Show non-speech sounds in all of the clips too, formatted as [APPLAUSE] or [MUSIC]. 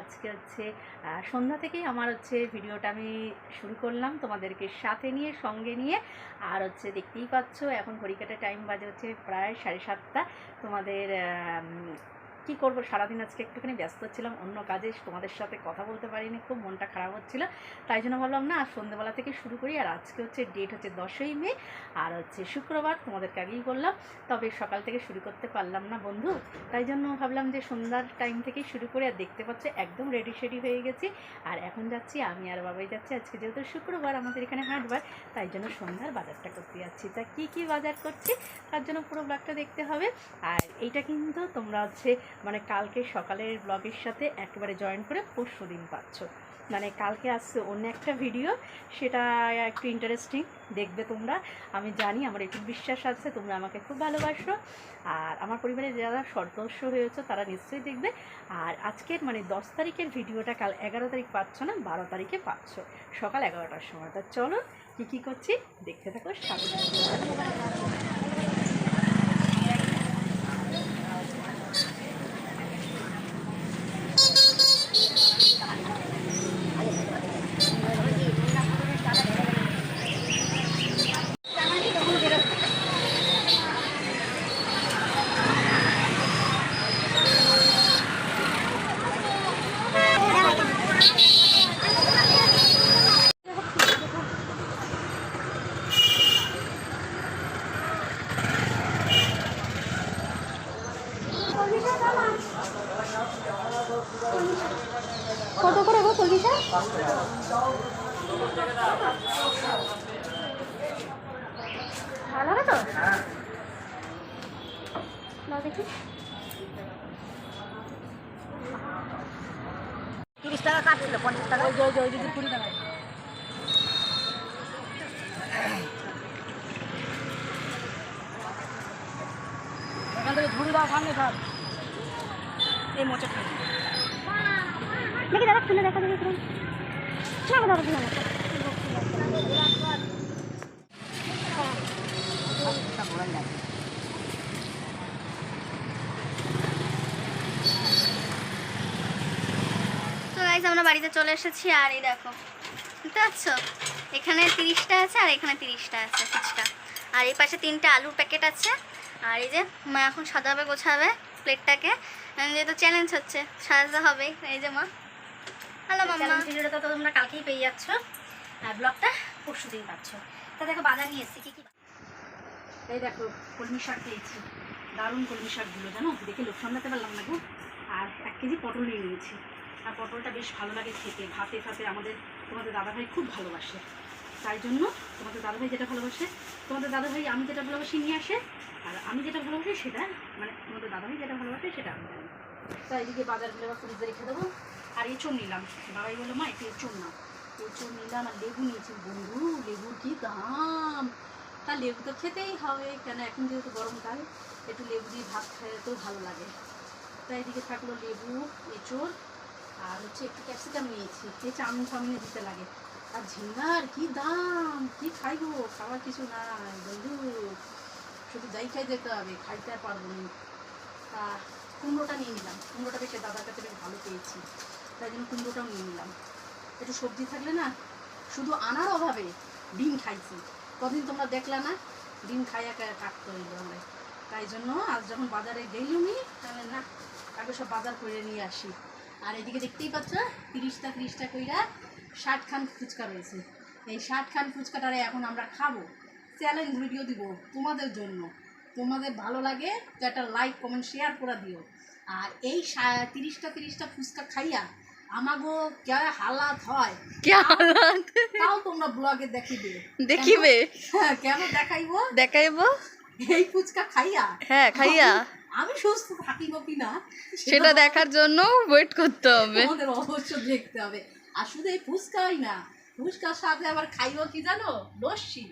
আজকে হচ্ছে সন্ধ্যা থেকেই আমার হচ্ছে ভিডিওটা আমি শুরু করলাম তোমাদেরকে সাথে নিয়ে, সঙ্গে নিয়ে। আর হচ্ছে দেখতেই পাচ্ছ, এখন ঘড়িকাটা টাইম বাজে হচ্ছে প্রায় সাড়ে সাতটা। তোমাদের কি করব? সারাদিন আজকে একটুখানি ব্যস্ত ছিলাম, অন্য কাজে তোমাদের সাথে কথা বলতে পারিনি, খুব মনটা খারাপ হচ্ছিল। তাই জন্য ভাবলাম, না আর সন্ধ্যেবেলা থেকে শুরু করি, আর আজকে হচ্ছে ডেট হচ্ছে দশই মে, আর হচ্ছে শুক্রবার, তোমাদেরকে আগেই বললাম। তবে সকাল থেকে শুরু করতে পারলাম না বন্ধু, তাই জন্য ভাবলাম যে সন্ধ্যার টাইম থেকেই শুরু করে, আর দেখতে পাচ্ছ একদম রেডি শেডি হয়ে গেছি। আর এখন যাচ্ছি, আমি আর বাবাই যাচ্ছি, আজকে যেহেতু শুক্রবার, আমাদের এখানে হাটবার, তাই জন্য সন্ধ্যার বাজারটা করতে যাচ্ছি। তা কী কী বাজার করছি, তার জন্য পুরো ব্লগটা দেখতে হবে। আর এইটা কিন্তু তোমরা হচ্ছে মানে কালকে সকালের ব্লগের সাথে একেবারে জয়েন করে পরশু দিন পাচ্ছ। মানে কালকে আসছে অন্য একটা ভিডিও সেটা একটু ইন্টারেস্টিং দেখবে তোমরা। আমি জানি, আমার একটু বিশ্বাস আছে, তোমরা আমাকে খুব ভালোবাসো। আর আমার পরিবারে যারা সদস্য হয়েছে, তারা নিশ্চয়ই দেখবে। আর আজকের মানে দশ তারিখের ভিডিওটা কাল এগারো তারিখ পাচ্ছ না, বারো তারিখে পাচ্ছ। সকাল এগারোটার সময়। তা চলো, কী কী করছি? দেখতে থাকো, সাথে কত করে গো কলমিশা ভালো হবে তো? দেখি। তিরিশ টাকা কাটছিল পঞ্চাশ টাকা। ওই ওই ওই যে কুড়ি টাকা ঝুড়ি দাও সামনে সব এই মোচা দেখি দাদা খুলে দেখা কিরম না দাদা খুলে গাইজ আমরা বাড়িতে চলে এসেছি আর এই দেখো বুঝতে পারছ? এখানে তিরিশটা আছে আর এখানে তিরিশটা আছে ফুচকা। আর এই পাশে তিনটে আলুর প্যাকেট আছে। আর এই যে মা এখন সাজাবে গোছাবে। প্লেটটাকে যেহেতু চ্যালেঞ্জ হচ্ছে সাজাতে হবে এই যে মা। Hello mamma. ভিডিওটা তো তোমরা কালকেই পেয়ে যাচ্ছ আর ব্লগটা পরশু দিন পাচ্ছ। তা দেখো বাজার নিয়ে এসেছি কী কী এই দেখো কলমি শাক পেয়েছি। দারুণ কলমি শাকগুলো জানো? দেখে লোক সামলাতে পারলাম না গো। আর এক কেজি পটল নিয়ে নিয়েছি। আর পটলটা বেশ ভালো লাগে খেতে। ভাতে ফাতে আমাদের তোমাদের দাদাভাই খুব ভালোবাসে। তাই জন্য তোমাদের দাদাভাই যেটা ভালোবাসে তোমাদের দাদাভাই আমি যেটা ভালোবাসি নিয়ে আসে আর আমি যেটা ভালোবাসি সেটা মানে তোমাদের দাদাভাই যেটা ভালোবাসে সেটা আমি জানি। তাই এদিকে বাজারগুলো আবার ফ্রিজে রেখে দেবো। আর এঁচড় নিলাম। বাবাই বলল, মা, একটু এঁচড় নাও। এঁচড় নিলাম আর লেবু নিয়েছি। বন্ধু, লেবুর কি দাম? তা লেবু তো খেতেই হবে, কেন এখন যেহেতু গরমকাল একটু লেবু দিয়ে ভাত খেতেও ভালো লাগে। তাই এদিকে থাকল লেবু, এঁচড় আর হচ্ছে একটু ক্যাপসিকাম নিয়েছি। যে চাউমিন চাউমিনে দিতে লাগে। আর ঝিঙ্গার কি দাম? কি খাইবো? খাওয়ার কিছু নাই, বন্ধু। শুধু যাই খাই যেতে হবে, খাইতে আর পারব না। তা কুমড়োটা নিয়ে নিলাম। কুমড়োটা বেশ দাদার কাছে বেশ ভালো পেয়েছি। তাই জন্য কুমড়োটাও নিয়ে নিলাম। একটু সবজি থাকলে না, শুধু আনার অভাবে ডিম খাইছি। কদিন তোমরা দেখলা না, ডিম খাইয়া কাটতে হইল আমরা তাই জন্য আজ যখন বাজারে গেলুমি তাহলে না, আগে সব বাজার করে নিয়ে আসি। আর এদিকে দেখতেই পাচ্ছ, তিরিশটা তিরিশটা কইরা ষাট খান ফুচকা রয়েছে। এই ষাট খান ফুচকাটারে এখন আমরা খাব। চ্যালেঞ্জ ভিডিও দিব তোমাদের জন্য। তোমাদের ভালো লাগে তো একটা লাইক কমেন্ট শেয়ার করে দিও। আর এই তিরিশটা তিরিশটা ফুচকা খাইয়া আমাগো কে হালাত হয়? তাও তোমরা ব্লগে দেখিবে। দেখিবে? কেন? হ্যাঁ, এই ফুচকা খাইয়া? হ্যাঁ খাইয়া। আমি সুস্থ থাকিব কিনা? সেটা দেখার জন্য ওয়েট করতে হবে। অবশ্য দেখতে হবে। আর শুধু এই ফুচকাই না ফুচকার সাথে আবার খাইব কি জানো? লস্যি।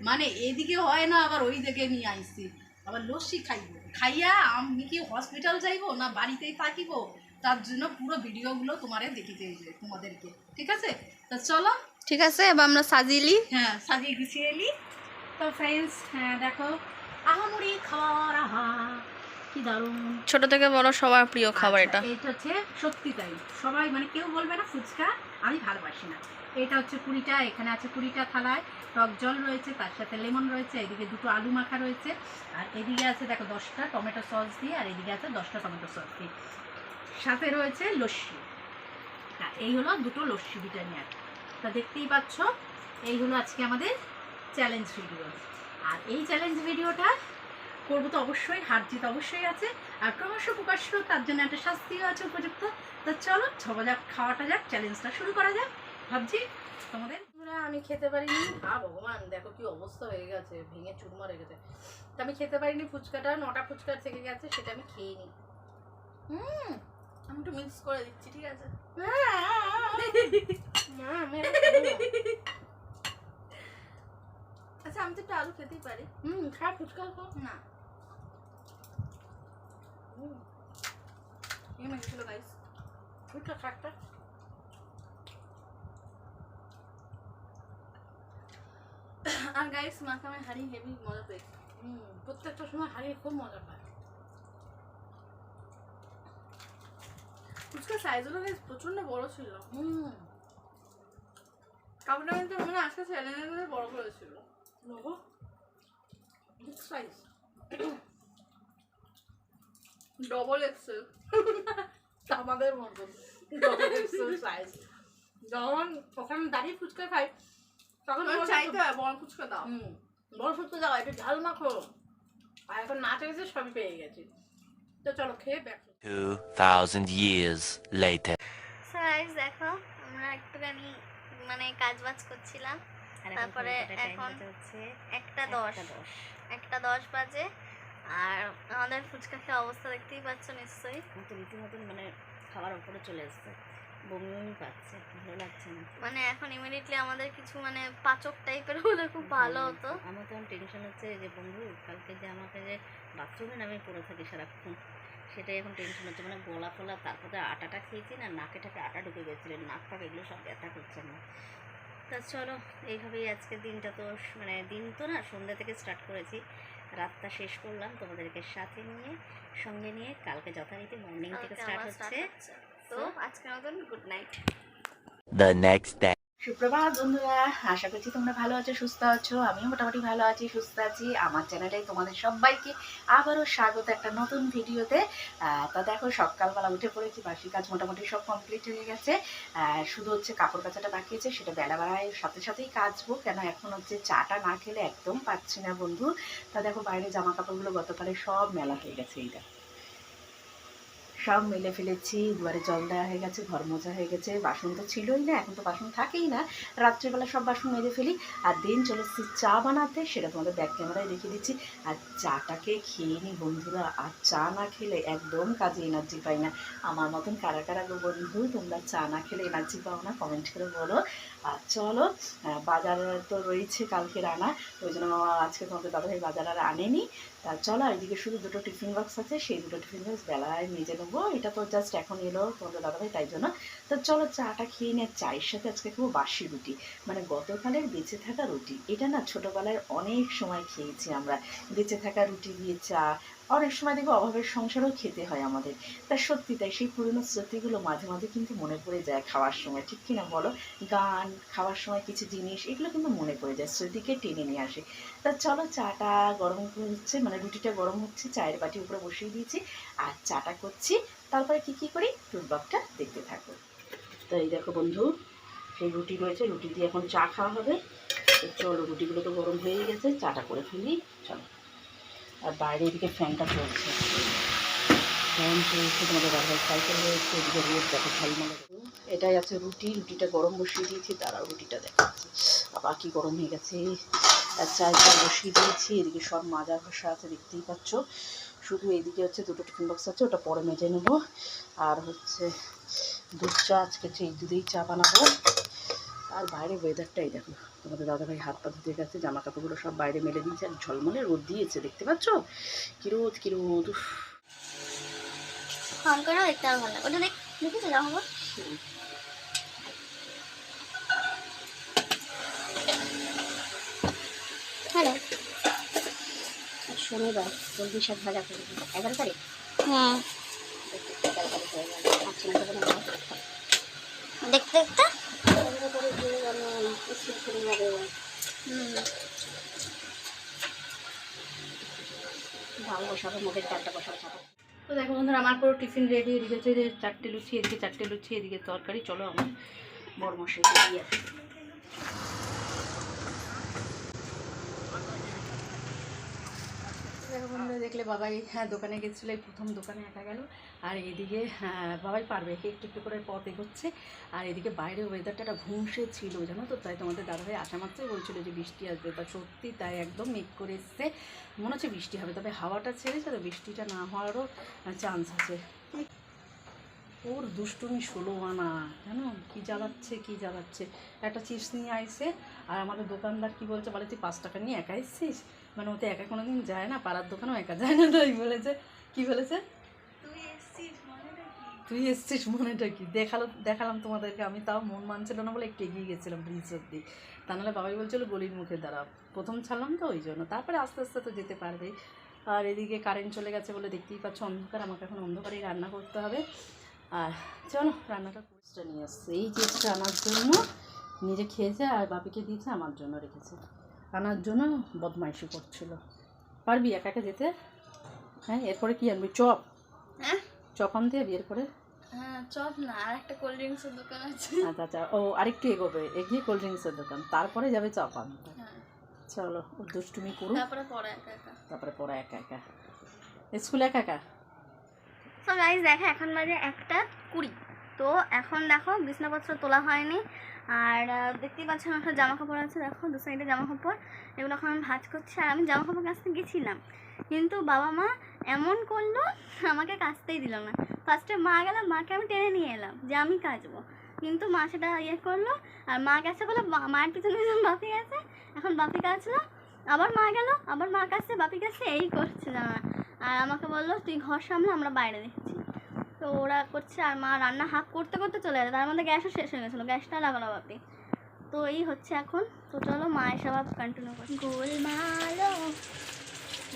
মানে এদিকে হয় না আবার ওই দিকে নিয়ে আইছি আবার লস্যি খাইব। খাইয়া আমি কি হসপিটাল যাইবো না বাড়িতেই থাকিব? তার জন্য পুরো ভিডিওগুলো তোমারে দেখিতে তোমাদেরকে। ঠিক আছে? তা চলো। ঠিক আছে এবার আমরা সাজিলি হ্যাঁ সাজিয়ে গুছিয়ে এলি তো ফ্রেন্ডস হ্যাঁ দেখো আহামুড়ি খাওয়ার আহা কি দারুণ। ছোট থেকে বড় সবার প্রিয় খাবার এটা। আচ্ছা, এটা হচ্ছে সত্যি তাই। সবাই মানে কেউ বলবে না ফুচকা আমি ভালোবাসি না। এটা হচ্ছে কুড়িটা, এখানে আছে কুড়িটা থালায়, টক জল রয়েছে, তার সাথে লেমন রয়েছে, এদিকে দুটো আলু মাখা রয়েছে, আর এদিকে আছে, দেখো দশটা টমেটো সস দিয়ে, আর এদিকে আছে দশটা টমেটো সস দিয়ে। সাথে রয়েছে লস্যি। তা এই হলো দুটো লস্যি দুটা নিয়ে। তা দেখতেই পাচ্ছ, এই হলো আজকে আমাদের চ্যালেঞ্জ ভিডিও আর এই চ্যালেঞ্জ ভিডিওটা করব তো অবশ্যই, হার জিত অবশ্যই আছে, আর ক্রমশ প্রকাশ্য তার জন্য একটা শাস্তিও আছে উপযুক্ত। তো চলো ছবা যাক, খাওয়াটা যাক চ্যালেঞ্জটা শুরু করা যাক। ভাবছি তোমাদের? আমি খেতে পারিনি। হা ভগবান দেখো কি অবস্থা হয়ে গেছে ভেঙে চুরমার হয়ে গেছে। তো আমি খেতে পারিনি ফুচকাটা নটা ফুচকা থেকে গেছে সেটা আমি খেয়ে নি হুম আমি একটু মিক্স করে দিচ্ছি ঠিক আছে। [LAUGHS] আচ্ছা আমি তো একটু আলু খেতেই পারি। হুম খা ফুচকা খাও না। হুম। এই মেখেছিল গাইস ফুচকা খা একটা আর গাইস মাখামে হাড়ি হেভি মজা হুম প্রত্যেকটা সময় হারিয়ে খুব মজা পায়। ফুচকার সাইজগুলো গাইস প্রচণ্ড বড় ছিল। হুম। কাপড়টা কিন্তু মানে আজকে বড় করেছিল। নেব বিগ সাইজ ডবল এক্সেল আমাদের মতন। ডবল এক্সেল সাইজ যখন ওখানে দাঁড়িয়ে ফুচকা খাই তখন চাইতে হয় বড় ফুচকা দাও। হুম বড় ফুচকা দাও একটু ঝাল মাখো। আর এখন না চাইছে সবই পেয়ে গেছি। তো চলো খেয়ে ব্যাক 2,000 years later. সাইজ দেখো আমরা একটুখানি মানে কাজ বাজ করছিলাম তারপরে এখন একটা দশ। একটা দশ বাজে। আর আমাদের ফুচকা খেয়ে অবস্থা দেখতেই পাচ্ছ নিশ্চয়ই। রীতিমতন মানে খাবার উপরে চলে এসছে। বমি বমি পাচ্ছে ভালো লাগছে না। মানে এখন ইমিডিয়েটলি আমাদের কিছু মানে পাচক টাইপের হলে খুব ভালো হতো। আমার তখন টেনশন হচ্ছে যে বন্ধু কালকে যে আমাকে যে বাথরুমে নামে পড়ে থাকি সারাক্ষণ সেটাই এখন টেনশন হচ্ছে। মানে গলা ফলা তারপরে আটাটা খেয়েছি না নাকে টাকে আটা ঢুকে গেছিল নাক ফাক এগুলো সব ব্যথা করছে না তা চলো এইভাবেই আজকে দিনটা তো মানে দিন তো না সন্ধ্যা থেকে স্টার্ট করেছি। রাতটা শেষ করলাম তোমাদেরকে সাথে নিয়ে সঙ্গে নিয়ে কালকে যথারীতি মর্নিং থেকে স্টার্ট হচ্ছে। তো আজকের মতন good night The next day. সুপ্রভাত বন্ধুরা আশা করছি তোমরা ভালো আছো সুস্থ আছো। আমিও মোটামুটি ভালো আছি সুস্থ আছি। আমার চ্যানেলে তোমাদের সবাইকে আবারও স্বাগত একটা নতুন ভিডিওতে। আহ, তা দেখো সকালবেলা উঠে পড়েছি বাসি কাজ মোটামুটি সব কমপ্লিট হয়ে গেছে। শুধু হচ্ছে কাপড় কাচাটা বাকি আছে সেটা বেলাবেলায় সাথে সাথেই কাচবো। কেন এখন হচ্ছে চাটা না খেলে একদম পাচ্ছি না বন্ধু। তা দেখো বাইরে জামা কাপড়গুলো গতকালে সব মেলা হয়ে গেছে এইটা সব মেলে ফেলেছি। দুয়ারে জল দেওয়া হয়ে গেছে, ঘর মোছা হয়ে গেছে, বাসন তো ছিলই না, এখন তো বাসন থাকেই না। রাত্রেবেলা সব বাসন মেজে ফেলি, আর দিন চলে এসেছি চা বানাতে, সেটা তোমাদের ব্যাক ক্যামেরায় রেখে দিচ্ছি। আর চাটাকে খেয়ে নি বন্ধুরা, আর চা না খেলে একদম কাজে এনার্জি পাই না। আমার মতন কারা কারা গো বন্ধু, তোমরা চা না খেলে এনার্জি পাও না কমেন্ট করে বলো। আর চলো বাজার তো রয়েছে কালকে রানা ওই জন্য আজকে তোমাদের দাদাভাই বাজার আর আনেনি। তা চলো এইদিকে শুধু দুটো টিফিন বক্স আছে, সেই দুটো টিফিন বক্স বেলায় মেজে নেব। এটা তো জাস্ট এখন এলো তোমাদের দাদাভাই, তাই জন্য। তো চলো চাটা খেয়ে নিয়ে, চায়ের সাথে আজকে খুব বাসি রুটি। মানে গতকালের বেঁচে থাকা রুটি। এটা না ছোটোবেলায় অনেক সময় খেয়েছি আমরা। বেঁচে থাকা রুটি দিয়ে চা অনেক সময় দেখব অভাবের সংসারও খেতে হয় আমাদের। তা সত্যি তাই সেই পুরনো স্মৃতিগুলো মাঝে মাঝে কিন্তু মনে পড়ে যায় খাওয়ার সময়। ঠিক কিনা বলো? গান, খাওয়ার সময় কিছু জিনিস, এগুলো কিন্তু মনে পড়ে যায়, স্মৃতিকে টেনে নিয়ে আসে। তা চলো চাটা গরম হচ্ছে মানে রুটিটা গরম হচ্ছে, চায়ের বাটি উপরে বসিয়ে দিয়েছি আর চাটা করছি। তারপরে কি কি করি? টুকবাকটা দেখতে থাকো। তো এই দেখো বন্ধু, সেই রুটি রয়েছে, রুটি দিয়ে এখন চা খাওয়া হবে। চলো রুটিগুলো তো গরম হয়ে গেছে, চাটা করে ফেলি। চলো। আর বাইরে এদিকে ফ্যানটা চলছে। ফ্যান চলছে, তোমাদের বারবার সাইকেল রয়েছে এদিকে রোদ, দেখো এটাই আছে রুটি, রুটিটা গরম বসিয়ে দিয়েছি তারাও রুটিটা দেখাচ্ছি। আবার কি গরম হয়ে গেছে। আর চালটা বসিয়ে দিয়েছি, এদিকে সব মাজা ঘষা আছে, দেখতেই পাচ্ছ। শুধু এইদিকে হচ্ছে দুটো টিফিন বক্স আছে, ওটা পরে মেজে নেব। আর হচ্ছে দুধ চা, আজকে এই দুধেই চা বানাবো। আর বাইরে ওয়েদারটাই দেখো তোমাদের দাদাভাই হাত পা ধুতে গেছে জামা কাপড়গুলো সব বাইরে মেলে দিয়েছে আর ঝলমলে রোদ দিয়েছে দেখতে পাচ্ছ? কি রোদ কি রোদ উফ। ফোন করেও দেখতে আরও ভালো লাগে ওটা দেখ দেখেছ জামা কাপড়? হ্যালো। শনিবার কলমি শাক ভাজা করব এগারো তারিখ? হয়ে। আচ্ছা দেখতে দেখতে এগারো তারিখ হয়ে গেল ডাল বসাবো মুগের ডালটা বসাবো তো দেখো বন্ধুরা, আমার পুরো টিফিন রেডি এদিকে হচ্ছে চারটে লুচি, এদিকে চারটে লুচি, এদিকে তরকারি। চলো আমার বড় মশাই দিয়ে আসি। দেখো বন্ধুরা দেখলে বাবাই হ্যাঁ দোকানে গেছিল এই প্রথম দোকানে একা গেল। আর এদিকে হ্যাঁ, বাবাই পারবে একটু একটু করে পথ এগোচ্ছে। আর এদিকে বাইরে ওয়েদারটা একটা ঘুমসে ছিল জানো তো? তাই তোমাদের দাদাভাই আসা মাত্রই বলছিল যে বৃষ্টি আসবে। তা সত্যি তাই একদম মেঘ করে এসছে। মনে হচ্ছে বৃষ্টি হবে তবে হাওয়াটা ছেড়েছে তো বৃষ্টিটা না হওয়ারও চান্স আছে। ওর দুষ্টুমি ষোলো আনা জানো? কি জ্বালাচ্ছে কী জ্বালাচ্ছে। একটা চিপস নিয়ে আইসে আর আমাদের দোকানদার কি বলছে বলে তুই পাঁচ টাকা নিয়ে একা এসছিস? মানে ওতে একা কোনো দিন যায় না পাড়ার দোকানেও একা যায় না তাই বলেছে। কি বলেছে? তুই এসছিস মনেটা কি দেখাল দেখালাম তোমাদেরকে আমি তাও মন মানছিল না বলে একটু এগিয়ে গেছিলাম ব্রিজ অব্দি। তা নাহলে বাবাই বলছিল গলির মুখে দাঁড়া। প্রথম ছাড়লাম তো ওই জন্য। তারপরে আস্তে আস্তে তো যেতে পারবে। আর এদিকে কারেন্ট চলে গেছে বলে দেখতেই পাচ্ছ অন্ধকার আমাকে এখন অন্ধকারেই রান্না করতে হবে। আর চলো রান্নাটা কুচটা নিয়ে আসছে। এই চিপসটা আনার জন্য নিজে খেয়েছে আর বাপিকে দিয়েছে আমার জন্য রেখেছে। আনার জন্য বদমাইশি করছিল। পারবি একা একা যেতে? হ্যাঁ এরপরে কি আনবি? চপ? হ্যাঁ। চপ আনতে যাবি এরপরে? হ্যাঁ চপ না আর একটা কোল্ড ড্রিঙ্কসের দোকান আছে। আচ্ছা আচ্ছা ও আরেকটু এগোবে এগিয়ে কোল্ড ড্রিঙ্কসের দোকান তারপরে যাবে চপ আনতে। হ্যাঁ। চলো দুষ্টুমি করুক। তারপরে পরে একা একা। তারপরে পড়া একা একা। স্কুল একা একা? দেখো এখন বাজে একটা কুড়ি। তো এখন দেখো, বিছনাপত্র তোলা হয়নি। আর দেখতেই পাচ্ছ আমার একটা জামা কাপড় আছে, দেখো, দু সাইডে জামা কাপড় এগুলো এখন আমি ভাজ করছি, আর আমি জামা কাপড় কাচতে গেছিলাম। কিন্তু বাবা মা এমন করল, আমাকে কাচতেই দিল না। ফার্স্টে মা গেল, মাকে আমি টেনে নিয়ে এলাম যে আমি কাচবো। কিন্তু মা সেটা ইয়ে করল, আর মা কাছে বলে মায়ের পিছনে বাপি গেছে। এখন বাপি কাচলো, আবার মা গেল, আবার মা কাছে, বাপি কাছে, এই করছে জানা আর আমাকে বলল, তুই ঘর সামলে, আমরা বাইরে দেখছি। তো ওরা করছে আর মা রান্না হাফ করতে করতে চলে গেছে। তার মধ্যে গ্যাসও শেষ হয়ে গেছিল গ্যাসটা লাগানো বাপি তো এই হচ্ছে এখন। তো চলো মা এসব কন্টিনিউ করি গোলমালো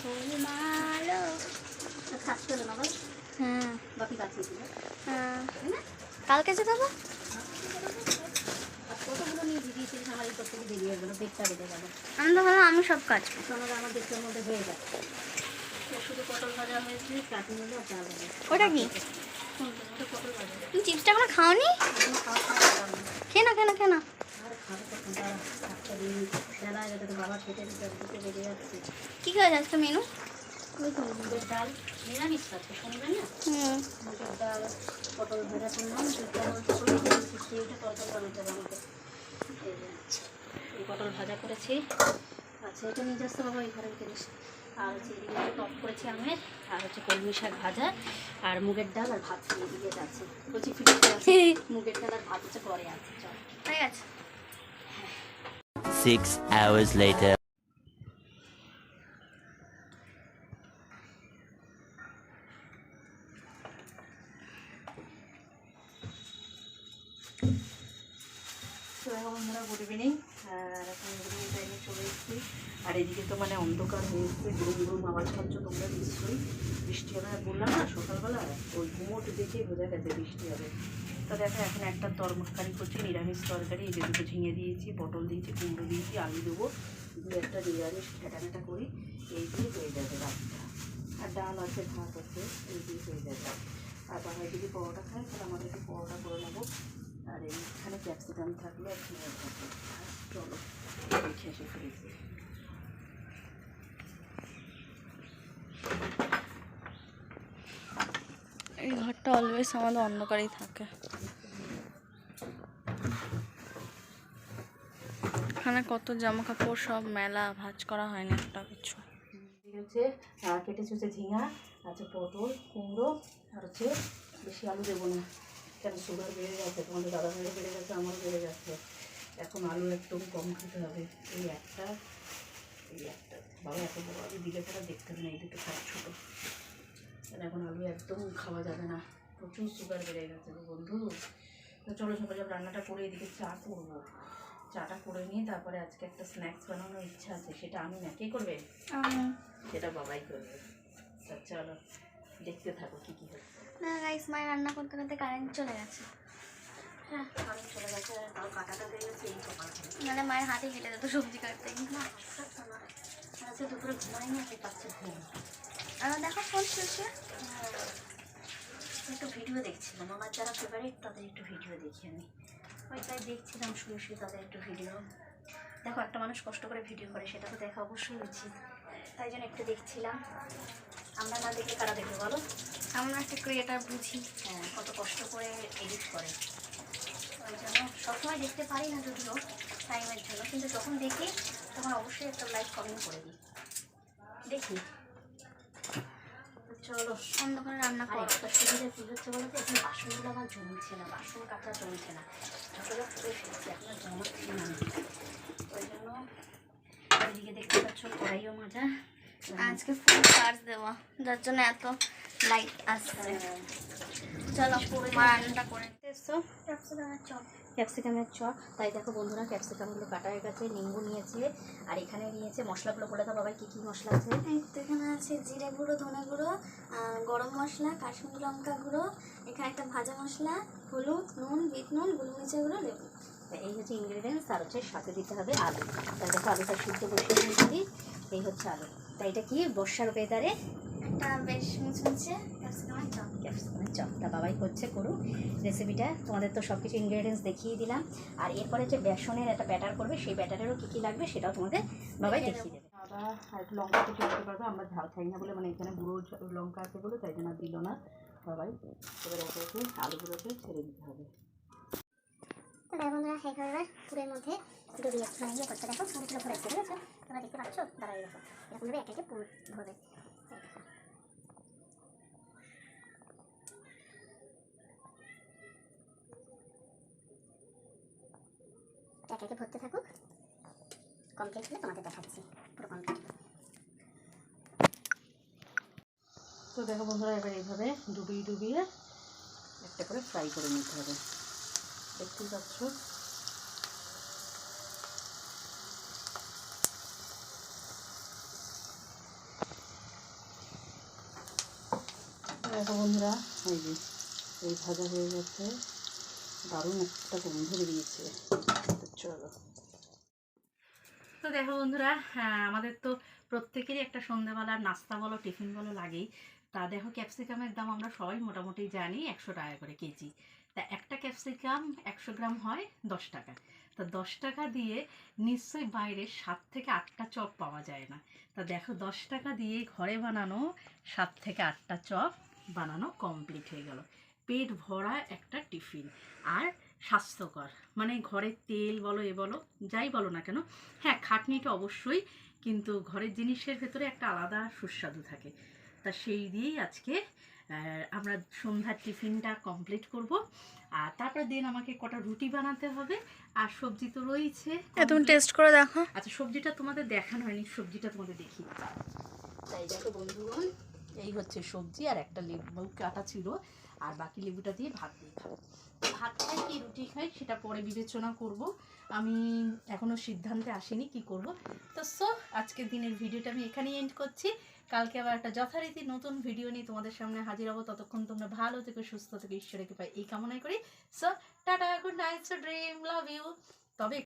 গোলমালো কাজ করে না বল? হ্যাঁ। হ্যাঁ। কালকে যে দেবো? আর নিয়ে ভিডিয়েছিলিস আমার এই বেরিয়ে গেলো বেগটা বেড়ে গেল। আমি তো ভাবলাম আমি সব কাজ হয়ে ওটা কি? তুমি চিপসটা এখনও খাওনি? খেয়ে না খেয়ে না খেয়ে না কী খাওয়া যাচ্ছে মেনু? ডাল নিরামিষ আছে শুনবে না হুম। ডাল পটল ভাজা করলাম পটল বানাতে যে, পটল ভাজা করেছি। আচ্ছা এটা নিয়ে যাচ্ছে বাবা এই ঘরের জিনিস। আর হচ্ছে এদিকে একটু টক করেছি আমের আর হচ্ছে কলমি শাক ভাজা আর মুগের ডাল আর ভাত আছে বলছি ফ্রিজে আছে মুগের ডাল আর ভাত হচ্ছে পরে আছে চল। হয়ে গেছে। Six hours later. তো এখন বন্ধুরা গুড ইভিনিং। আর এখন ইভিনিং টাইমে চলে এসেছি আর এদিকে তো মানে অন্ধকার হয়ে এসছে গুরুম গুরুম আওয়াজ পাচ্ছ তোমরা নিশ্চয়ই বৃষ্টি হবে। বললাম না, সকালবেলা ওই ঘুমোট দেখে বোঝা গেছে বৃষ্টি হবে। তো দেখো, এখন একটা তরকারি করছি, নিরামিষ তরকারি। এই যে দুটো ঝিঙে দিয়েছি, পটল দিয়েছি, কুমড়ো দিয়েছি, আলু দেবো। দু একটা নিরামিষ ঠেটানেটা করি, এই দিয়ে হয়ে যাবে রাতটা। আর ডাল আছে, ভাত আছে, এই দিয়ে হয়ে যাবে। আর বাবা যদি পরোটা খায়, তাহলে আমাদেরকে পরোটা করে নেব। আর এইখানে ক্যাপসিকাম থাকলে পেঁয়াজ থাকবে চলো দেখে আসি ফ্রিজে এই ঘরটা অলওয়েজ আমাদের অন্ধকারেই থাকে। এখানে কত জামা কাপড় সব মেলা, ভাঁজ করা হয়নি একটা কিছু। হচ্ছে কেটেছি হচ্ছে ঝিঙা, আছে পটল, কুমড়ো, আর হচ্ছে বেশি আলু দেবো না। কেন সুগার বেড়ে গেছে তোমাদের দাদা ভাইয়ের বেড়ে গেছে, আমারও বেড়ে গেছে এখন আলু একদম কম খেতে হবে। এই একটা এই একটা। বাবা এত বড় আলু দিলে তারা দেখতে হবে না এই দুটো খারাপ ছোটো। তাহলে এখন আলু একদম খাওয়া যাবে না। প্রচুর সুগার বেড়ে গেছে বন্ধু। তো চলো সকালে রান্নাটা করে এদিকে চা করব। চাটা করে নিয়ে তারপরে আজকে একটা স্ন্যাক্স বানানোর ইচ্ছা আছে। সেটা আমি না কে করবে? সেটা বাবাই করবে। চলো দেখতে থাকো কি কি হচ্ছে। না গাইস মায়ের রান্না করতে করতে কারেন্ট চলে গেছে। হ্যাঁ আমি চলে গেছে তাও কাটাটা দিয়ে গেছে এই সকাল নাহলে মায়ের হাতে কেটে যেত সবজি কাটতে না আজকে দুপুরে ঘুমাইনি আমি পাচ্ছে ঘুম আর দেখো ফোন চলছে। একটু ভিডিও দেখছিলাম আমার যারা ফেভারিট তাদের একটু ভিডিও দেখি আমি। ওই তাই দেখছিলাম শুয়ে শুয়ে তাদের একটু ভিডিও দেখো একটা মানুষ কষ্ট করে ভিডিও করে সেটা তো দেখা অবশ্যই উচিত। তাই জন্য একটু দেখছিলাম। আমরা না দেখে কারা দেখবে বলো? আমরা একটা ক্রিয়েটার বুঝি। হ্যাঁ কত কষ্ট করে এডিট করে। ওই জন্য সবসময় দেখতে পারি না যদিও টাইমের জন্য। কিন্তু যখন দেখি তখন অবশ্যই একটা লাইক কমেন্ট করে দিই। দেখি। চলো অন্ধকারে রান্না করো। একটা সুবিধা কী হচ্ছে বলতে এখন বাসনগুলো আমার জমছে না বাসন কাটা জমছে না। করে ফেলছি না ওই জন্য এদিকে দেখতে পাচ্ছ কড়াইও মাজা। আজকে ফুল চার্জ দেওয়া যার জন্য এত লাইট আসছে চলো মা রান্নাটা করে এসছো ক্যাপসিকামের চপ ক্যাপসিকামের চপ তাই দেখো বন্ধুরা ক্যাপসিকামগুলো কাটা হয়ে গেছে নিম্বু নিয়েছে আর এখানে নিয়েছে মশলাগুলো বলে দাও বাবাই কী কী মশলা আছে? এখানে আছে জিরে গুঁড়ো ধনে গুঁড়ো গরম মশলা কাশ্মীরি লঙ্কা গুঁড়ো এখানে একটা ভাজা মশলা হলুদ নুন বিট নুন গোলমরিচের গুঁড়ো লেবু। এই হচ্ছে ইনগ্রিডিয়েন্টস আর হচ্ছে সাথে দিতে হবে আলু। তাই দেখো আলুটা সিদ্ধ বসিয়ে দিয়েছি এই হচ্ছে আলু। তাই এটা কি? বর্ষার ওয়েদারে বেশ মুচমুচে ক্যাপসিকামের চপ। ক্যাপসিকামের চপটা বাবাই করছে করুক। রেসিপিটা তোমাদের তো সব কিছু ইনগ্রিডিয়েন্টস দেখিয়ে দিলাম। আর এরপরে যে বেসনের একটা ব্যাটার করবে সেই ব্যাটারেরও কী কী লাগবে সেটাও তোমাদের বাবাই দেখিয়ে দেবে। আদা আর একটু লঙ্কা কেটে দিতে পারবে আমরা ঝাল খাই না বলে মানে এখানে গুঁড়ো লঙ্কা আছে বলে তাই জন্য দিল না। বাবাই এবার একে একে আলুগুলোকে ছেড়ে দিতে হবে। তো দেখো বন্ধুরা এইভাবে পুরের মধ্যে ডুবিয়ে মানে ইয়ে করতে দেখো পুরো পুরো ভরেছে ঠিক আছে তোমরা দেখতে পাচ্ছ? দাঁড়াই দেখো এরকমভাবে একে একে পুর ভরবে একে একে ভরতে থাকুক কমপ্লিট হলে তোমাদের দেখাচ্ছি, পুরো কমপ্লিট তো দেখো বন্ধুরা, এবার এইভাবে ডুবিয়ে ডুবিয়ে একটা করে ফ্রাই করে নিতে হবে। দেখতেই পাচ্ছ? দেখো বন্ধুরা, এই যে, এই ভাজা হয়ে গেছে। দারুণ একটা গন্ধ বেরিয়েছে। চলো তো দেখো বন্ধুরা হ্যাঁ আমাদের তো প্রত্যেকেরই একটা সন্ধ্যাবেলার নাস্তা বলো, টিফিন বলো লাগেই। তা দেখো ক্যাপসিকামের দাম আমরা সবাই মোটামুটি জানি একশো টাকা করে কেজি। তা একটা ক্যাপসিকাম একশো গ্রাম হয় দশ টাকা। তা দশ টাকা দিয়ে নিশ্চয়ই বাইরে সাত থেকে আটটা চপ পাওয়া যায় না। তা দেখো দশ টাকা দিয়ে ঘরে বানানো সাত থেকে আটটা চপ বানানো কমপ্লিট হয়ে গেল। পেট ভরা একটা টিফিন। আর স্বাস্থ্যকর। মানে ঘরের তেল বলো এ বলো যাই বলো না কেন হ্যাঁ খাটনিটা অবশ্যই কিন্তু ঘরের জিনিসের ভেতরে একটা আলাদা সুস্বাদু থাকে। তা সেই দিয়েই আজকে আমরা সন্ধ্যার টিফিনটা কমপ্লিট করব। আর তারপর দিন আমাকে কটা রুটি বানাতে হবে আর সবজি তো রয়েছে। তুমি টেস্ট করে দেখো। আচ্ছা সবজিটা তোমাদের দেখানো হয়নি সবজিটা তোমাদের দেখি। তাই দেখো বন্ধুগণ এই হচ্ছে সবজি আর একটা লেবু কাটা ছিল। আর বাকি লেবুটা দিয়ে ভাত দিয়ে খাব। ভাত খাই, কি রুটি খাই, সেটা পরে বিবেচনা করব। আমি এখনও সিদ্ধান্তে আসিনি কি করব। তো সো আজকের দিনের ভিডিওটা আমি এখানেই এন্ড করছি। কালকে আবার একটা যথারীতি নতুন ভিডিও নিয়ে তোমাদের সামনে হাজির হব। ততক্ষণ তোমরা ভালো থেকে, সুস্থ থেকে ঈশ্বরকে পাই এই কামনাই করি। So tata good night so dream love you তবে